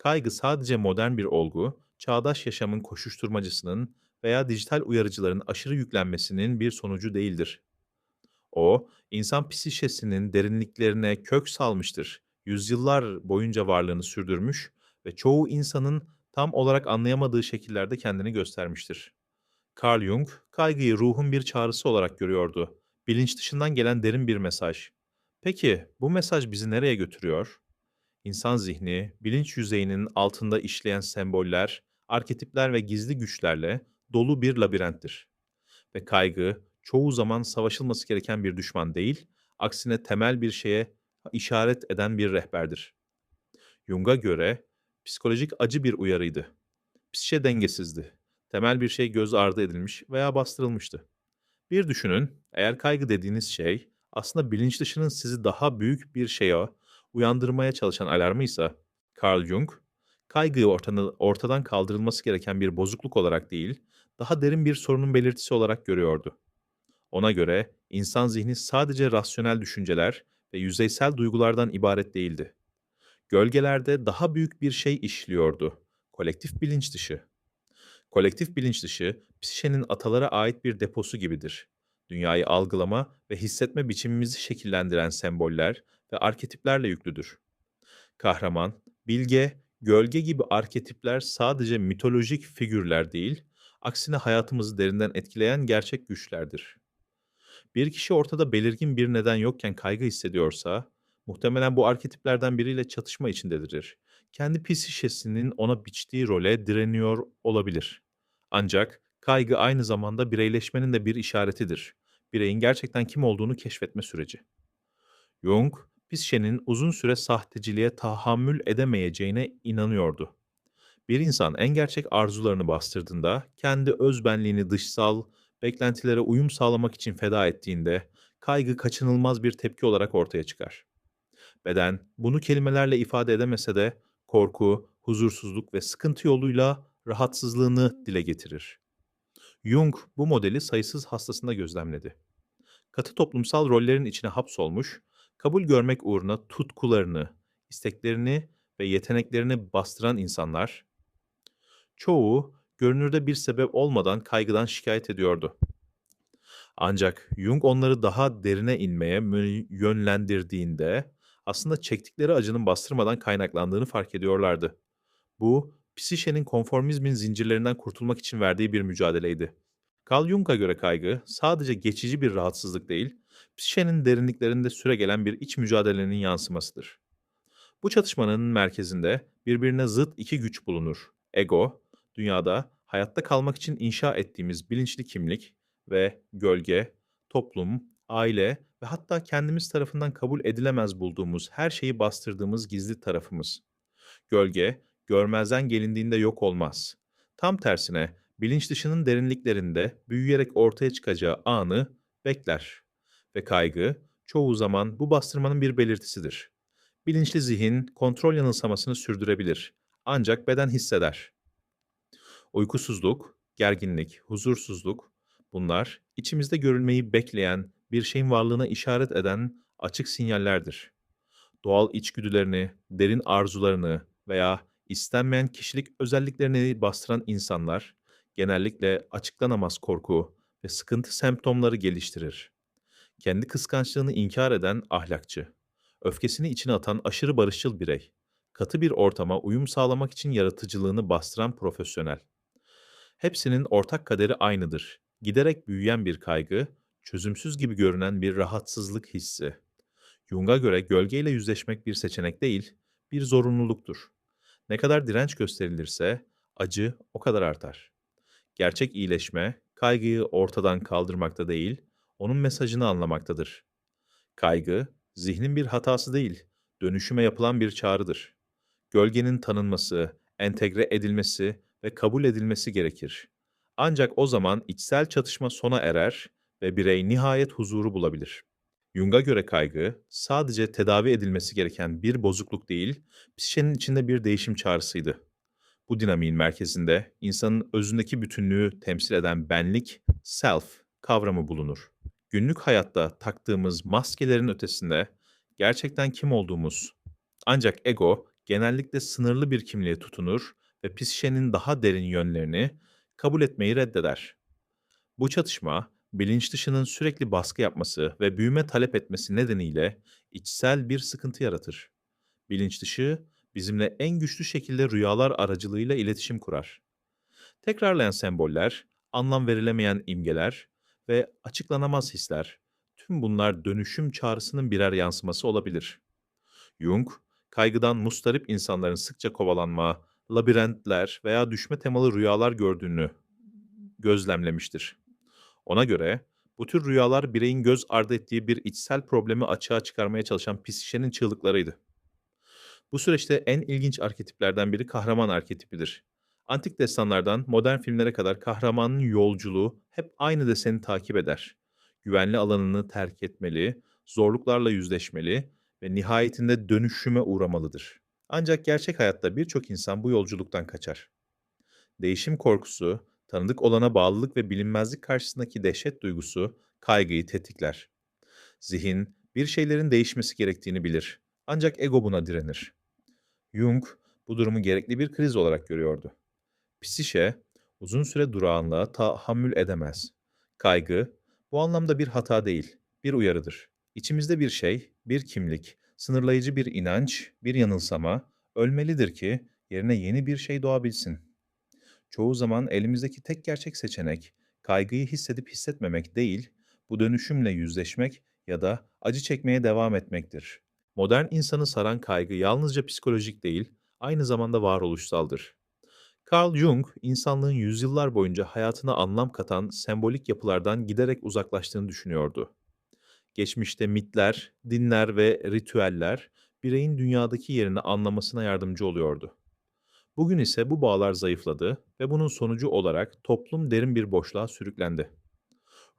kaygı sadece modern bir olgu, çağdaş yaşamın koşuşturmacısının veya dijital uyarıcıların aşırı yüklenmesinin bir sonucu değildir. O, insan psişesinin derinliklerine kök salmıştır. Yüzyıllar boyunca varlığını sürdürmüş ve çoğu insanın tam olarak anlayamadığı şekillerde kendini göstermiştir. Carl Jung, kaygıyı ruhun bir çağrısı olarak görüyordu. Bilinç dışından gelen derin bir mesaj. Peki bu mesaj bizi nereye götürüyor? İnsan zihni, bilinç yüzeyinin altında işleyen semboller, arketipler ve gizli güçlerle dolu bir labirenttir. Ve kaygı çoğu zaman savaşılması gereken bir düşman değil, aksine temel bir şeye işaret eden bir rehberdir. Jung'a göre psikolojik acı bir uyarıydı. Psişe dengesizdi. Temel bir şey göz ardı edilmiş veya bastırılmıştı. Bir düşünün, eğer kaygı dediğiniz şey aslında bilinç dışının sizi daha büyük bir şeye uyandırmaya çalışan alarmıysa, Carl Jung, kaygıyı ortadan, ortadan kaldırılması gereken bir bozukluk olarak değil, daha derin bir sorunun belirtisi olarak görüyordu. Ona göre insan zihni sadece rasyonel düşünceler ve yüzeysel duygulardan ibaret değildi. Gölgelerde daha büyük bir şey işliyordu. Kolektif bilinç dışı. Kolektif bilinç dışı, psişenin atalara ait bir deposu gibidir. Dünyayı algılama ve hissetme biçimimizi şekillendiren semboller ve arketiplerle yüklüdür. Kahraman, bilge, gölge gibi arketipler sadece mitolojik figürler değil, aksine hayatımızı derinden etkileyen gerçek güçlerdir. Bir kişi ortada belirgin bir neden yokken kaygı hissediyorsa, muhtemelen bu arketiplerden biriyle çatışma içindedir. Kendi psişesinin ona biçtiği role direniyor olabilir. Ancak kaygı aynı zamanda bireyleşmenin de bir işaretidir. Bireyin gerçekten kim olduğunu keşfetme süreci. Jung, psişenin uzun süre sahteciliğe tahammül edemeyeceğine inanıyordu. Bir insan en gerçek arzularını bastırdığında, kendi özbenliğini dışsal, beklentilere uyum sağlamak için feda ettiğinde kaygı kaçınılmaz bir tepki olarak ortaya çıkar. Beden bunu kelimelerle ifade edemese de korku, huzursuzluk ve sıkıntı yoluyla rahatsızlığını dile getirir. Jung bu modeli sayısız hastasında gözlemledi. Katı toplumsal rollerin içine hapsolmuş, kabul görmek uğruna tutkularını, isteklerini ve yeteneklerini bastıran insanlar, çoğu görünürde bir sebep olmadan kaygıdan şikayet ediyordu. Ancak Jung onları daha derine inmeye yönlendirdiğinde aslında çektikleri acının bastırmadan kaynaklandığını fark ediyorlardı. Bu, psişenin konformizmin zincirlerinden kurtulmak için verdiği bir mücadeleydi. Carl Jung'a göre kaygı sadece geçici bir rahatsızlık değil, psişenin derinliklerinde süregelen bir iç mücadelenin yansımasıdır. Bu çatışmanın merkezinde birbirine zıt iki güç bulunur. Ego, dünyada hayatta kalmak için inşa ettiğimiz bilinçli kimlik ve gölge, toplum, aile ve hatta kendimiz tarafından kabul edilemez bulduğumuz her şeyi bastırdığımız gizli tarafımız. Gölge, görmezden gelindiğinde yok olmaz. Tam tersine bilinç dışının derinliklerinde büyüyerek ortaya çıkacağı anı bekler. Ve kaygı çoğu zaman bu bastırmanın bir belirtisidir. Bilinçli zihin kontrol yanılsamasını sürdürebilir. Ancak beden hisseder. Uykusuzluk, gerginlik, huzursuzluk bunlar içimizde görülmeyi bekleyen bir şeyin varlığına işaret eden açık sinyallerdir. Doğal içgüdülerini, derin arzularını veya istenmeyen kişilik özelliklerini bastıran insanlar genellikle açıklanamaz korku ve sıkıntı semptomları geliştirir. Kendi kıskançlığını inkar eden ahlakçı, öfkesini içine atan aşırı barışçıl birey, katı bir ortama uyum sağlamak için yaratıcılığını bastıran profesyonel. Hepsinin ortak kaderi aynıdır. Giderek büyüyen bir kaygı, çözümsüz gibi görünen bir rahatsızlık hissi. Jung'a göre gölgeyle yüzleşmek bir seçenek değil, bir zorunluluktur. Ne kadar direnç gösterilirse acı o kadar artar. Gerçek iyileşme kaygıyı ortadan kaldırmakta değil, onun mesajını anlamaktadır. Kaygı, zihnin bir hatası değil, dönüşüme yapılan bir çağrıdır. Gölgenin tanınması, entegre edilmesi ve kabul edilmesi gerekir. Ancak o zaman içsel çatışma sona erer ve birey nihayet huzuru bulabilir. Jung'a göre kaygı sadece tedavi edilmesi gereken bir bozukluk değil, psişenin içinde bir değişim çağrısıydı. Bu dinamiğin merkezinde insanın özündeki bütünlüğü temsil eden benlik, self kavramı bulunur. Günlük hayatta taktığımız maskelerin ötesinde gerçekten kim olduğumuz, ancak ego genellikle sınırlı bir kimliğe tutunur ve psişenin daha derin yönlerini kabul etmeyi reddeder. Bu çatışma, bilinç dışının sürekli baskı yapması ve büyüme talep etmesi nedeniyle içsel bir sıkıntı yaratır. Bilinç dışı bizimle en güçlü şekilde rüyalar aracılığıyla iletişim kurar. Tekrarlayan semboller, anlam verilemeyen imgeler ve açıklanamaz hisler, tüm bunlar dönüşüm çağrısının birer yansıması olabilir. Jung, kaygıdan mustarip insanların sıkça kovalanma, labirentler veya düşme temalı rüyalar gördüğünü gözlemlemiştir. Ona göre bu tür rüyalar bireyin göz ardı ettiği bir içsel problemi açığa çıkarmaya çalışan psişenin çığlıklarıydı. Bu süreçte en ilginç arketiplerden biri kahraman arketipidir. Antik destanlardan modern filmlere kadar kahramanın yolculuğu hep aynı deseni takip eder. Güvenli alanını terk etmeli, zorluklarla yüzleşmeli ve nihayetinde dönüşüme uğramalıdır. Ancak gerçek hayatta birçok insan bu yolculuktan kaçar. Değişim korkusu, tanıdık olana bağlılık ve bilinmezlik karşısındaki dehşet duygusu kaygıyı tetikler. Zihin bir şeylerin değişmesi gerektiğini bilir. Ancak ego buna direnir. Jung bu durumu gerekli bir kriz olarak görüyordu. Psişe uzun süre durağanlığa tahammül edemez. Kaygı bu anlamda bir hata değil, bir uyarıdır. İçimizde bir şey, bir kimlik, sınırlayıcı bir inanç, bir yanılsama ölmelidir ki yerine yeni bir şey doğabilsin. Çoğu zaman elimizdeki tek gerçek seçenek kaygıyı hissedip hissetmemek değil, bu dönüşümle yüzleşmek ya da acı çekmeye devam etmektir. Modern insanı saran kaygı yalnızca psikolojik değil, aynı zamanda varoluşsaldır. Carl Jung, insanlığın yüzyıllar boyunca hayatına anlam katan sembolik yapılardan giderek uzaklaştığını düşünüyordu. Geçmişte mitler, dinler ve ritüeller bireyin dünyadaki yerini anlamasına yardımcı oluyordu. Bugün ise bu bağlar zayıfladı ve bunun sonucu olarak toplum derin bir boşluğa sürüklendi.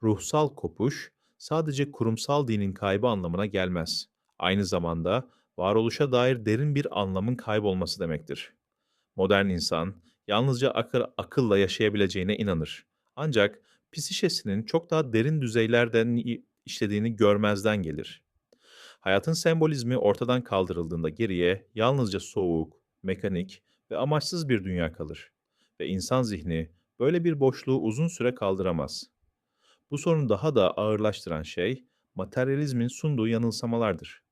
Ruhsal kopuş sadece kurumsal dinin kaybı anlamına gelmez. Aynı zamanda varoluşa dair derin bir anlamın kaybolması demektir. Modern insan yalnızca akıl, akılla yaşayabileceğine inanır. Ancak psişesinin çok daha derin düzeylerden işlediğini görmezden gelir. Hayatın sembolizmi ortadan kaldırıldığında geriye yalnızca soğuk, mekanik ve amaçsız bir dünya kalır ve insan zihni böyle bir boşluğu uzun süre kaldıramaz. Bu sorunu daha da ağırlaştıran şey materyalizmin sunduğu yanılsamalardır.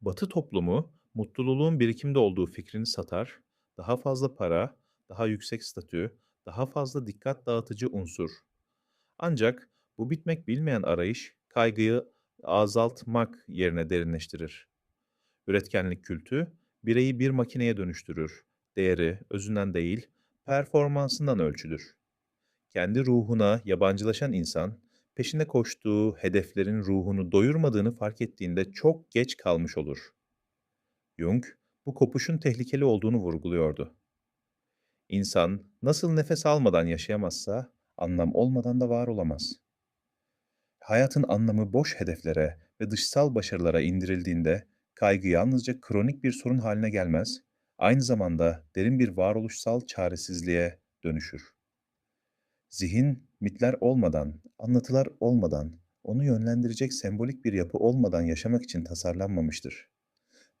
Batı toplumu mutluluğun birikimde olduğu fikrini satar, daha fazla para, daha yüksek statü, daha fazla dikkat dağıtıcı unsur. Ancak bu bitmek bilmeyen arayış kaygıyı azaltmak yerine derinleştirir. Üretkenlik kültü bireyi bir makineye dönüştürür. Değeri özünden değil, performansından ölçülür. Kendi ruhuna yabancılaşan insan, peşinde koştuğu hedeflerin ruhunu doyurmadığını fark ettiğinde çok geç kalmış olur. Jung, bu kopuşun tehlikeli olduğunu vurguluyordu. İnsan nasıl nefes almadan yaşayamazsa, anlam olmadan da var olamaz. Hayatın anlamı boş hedeflere ve dışsal başarılara indirildiğinde kaygı yalnızca kronik bir sorun haline gelmez, aynı zamanda derin bir varoluşsal çaresizliğe dönüşür. Zihin, mitler olmadan, anlatılar olmadan, onu yönlendirecek sembolik bir yapı olmadan yaşamak için tasarlanmamıştır.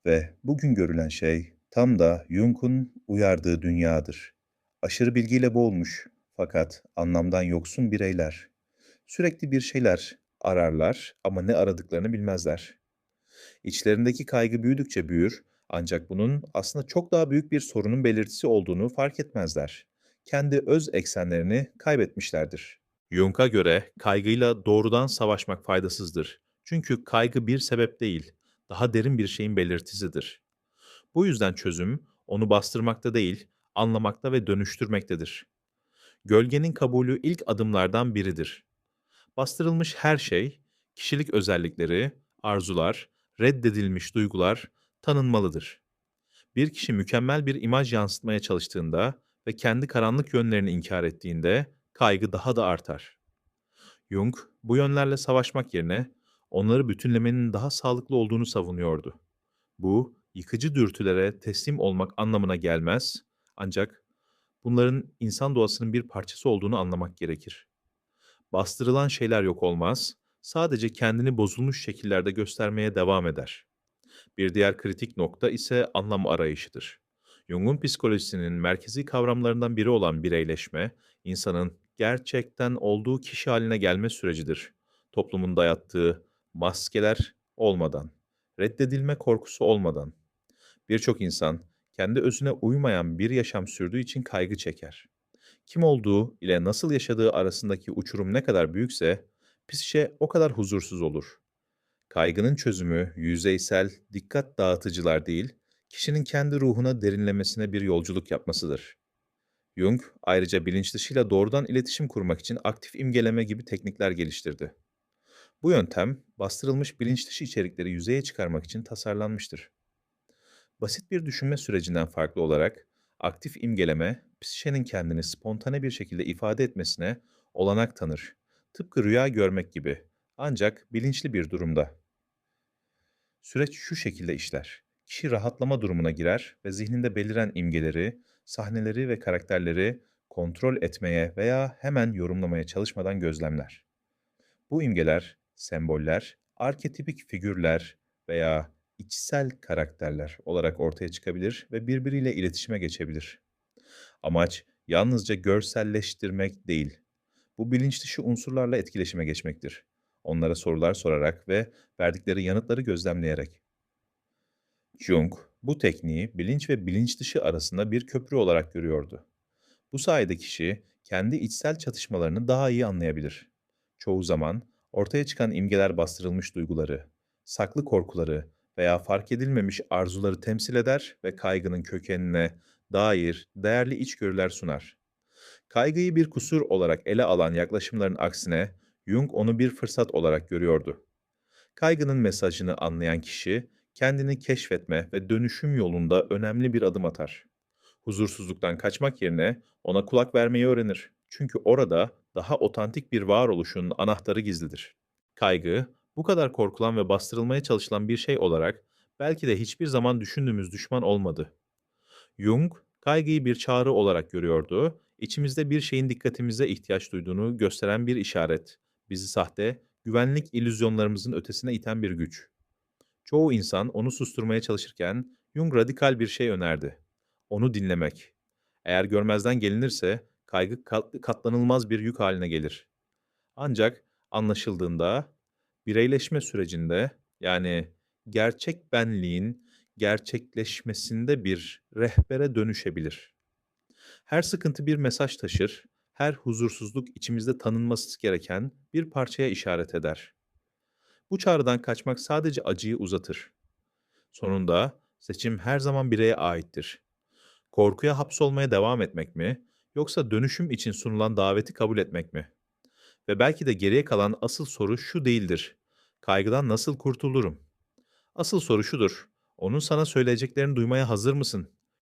Ve bugün görülen şey tam da Jung'un uyardığı dünyadır. Aşırı bilgiyle boğulmuş fakat anlamdan yoksun bireyler. Sürekli bir şeyler ararlar ama ne aradıklarını bilmezler. İçlerindeki kaygı büyüdükçe büyür ancak bunun aslında çok daha büyük bir sorunun belirtisi olduğunu fark etmezler. Kendi öz eksenlerini kaybetmişlerdir. Jung'a göre kaygıyla doğrudan savaşmak faydasızdır. Çünkü kaygı bir sebep değil, daha derin bir şeyin belirtisidir. Bu yüzden çözüm onu bastırmakta değil, anlamakta ve dönüştürmektedir. Gölgenin kabulü ilk adımlardan biridir. Bastırılmış her şey, kişilik özellikleri, arzular, reddedilmiş duygular tanınmalıdır. Bir kişi mükemmel bir imaj yansıtmaya çalıştığında ve kendi karanlık yönlerini inkar ettiğinde kaygı daha da artar. Jung bu yönlerle savaşmak yerine onları bütünlemenin daha sağlıklı olduğunu savunuyordu. Bu yıkıcı dürtülere teslim olmak anlamına gelmez ancak bunların insan doğasının bir parçası olduğunu anlamak gerekir. Bastırılan şeyler yok olmaz, sadece kendini bozulmuş şekillerde göstermeye devam eder. Bir diğer kritik nokta ise anlam arayışıdır. Jung'un psikolojisinin merkezi kavramlarından biri olan bireyleşme, insanın gerçekten olduğu kişi haline gelme sürecidir. Toplumun dayattığı maskeler olmadan, reddedilme korkusu olmadan. Birçok insan kendi özüne uymayan bir yaşam sürdüğü için kaygı çeker. Kim olduğu ile nasıl yaşadığı arasındaki uçurum ne kadar büyükse, psişe o kadar huzursuz olur. Kaygının çözümü yüzeysel, dikkat dağıtıcılar değil, kişinin kendi ruhuna derinlemesine bir yolculuk yapmasıdır. Jung ayrıca bilinç dışıyla doğrudan iletişim kurmak için aktif imgeleme gibi teknikler geliştirdi. Bu yöntem bastırılmış bilinç dışı içerikleri yüzeye çıkarmak için tasarlanmıştır. Basit bir düşünme sürecinden farklı olarak aktif imgeleme, psişenin kendini spontane bir şekilde ifade etmesine olanak tanır. Tıpkı rüya görmek gibi. Ancak bilinçli bir durumda. Süreç şu şekilde işler. Kişi rahatlama durumuna girer ve zihninde beliren imgeleri, sahneleri ve karakterleri kontrol etmeye veya hemen yorumlamaya çalışmadan gözlemler. Bu imgeler, semboller, arketipik figürler veya içsel karakterler olarak ortaya çıkabilir ve birbiriyle iletişime geçebilir. Amaç yalnızca görselleştirmek değil, bu bilinç dışı unsurlarla etkileşime geçmektir. Onlara sorular sorarak ve verdikleri yanıtları gözlemleyerek. Jung, bu tekniği bilinç ve bilinç dışı arasında bir köprü olarak görüyordu. Bu sayede kişi kendi içsel çatışmalarını daha iyi anlayabilir. Çoğu zaman ortaya çıkan imgeler bastırılmış duyguları, saklı korkuları veya fark edilmemiş arzuları temsil eder ve kaygının kökenine dair değerli içgörüler sunar. Kaygıyı bir kusur olarak ele alan yaklaşımların aksine Jung onu bir fırsat olarak görüyordu. Kaygının mesajını anlayan kişi kendini keşfetme ve dönüşüm yolunda önemli bir adım atar. Huzursuzluktan kaçmak yerine ona kulak vermeyi öğrenir. Çünkü orada daha otantik bir varoluşun anahtarı gizlidir. Kaygı, bu kadar korkulan ve bastırılmaya çalışılan bir şey olarak belki de hiçbir zaman düşündüğümüz düşman olmadı. Jung, kaygıyı bir çağrı olarak görüyordu, içimizde bir şeyin dikkatimize ihtiyaç duyduğunu gösteren bir işaret, bizi sahte, güvenlik illüzyonlarımızın ötesine iten bir güç. Çoğu insan onu susturmaya çalışırken Jung radikal bir şey önerdi. Onu dinlemek. Eğer görmezden gelinirse kaygı kat- katlanılmaz bir yük haline gelir. Ancak anlaşıldığında bireyleşme sürecinde yani gerçek benliğin gerçekleşmesinde bir rehbere dönüşebilir. Her sıkıntı bir mesaj taşır, her huzursuzluk içimizde tanınması gereken bir parçaya işaret eder. Bu çağrıdan kaçmak sadece acıyı uzatır. Sonunda seçim her zaman bireye aittir. Korkuya hapsolmaya devam etmek mi, yoksa dönüşüm için sunulan daveti kabul etmek mi? Ve belki de geriye kalan asıl soru şu değildir. Kaygıdan nasıl kurtulurum? Asıl soru şudur. Onun sana söyleyeceklerini duymaya hazır mısın?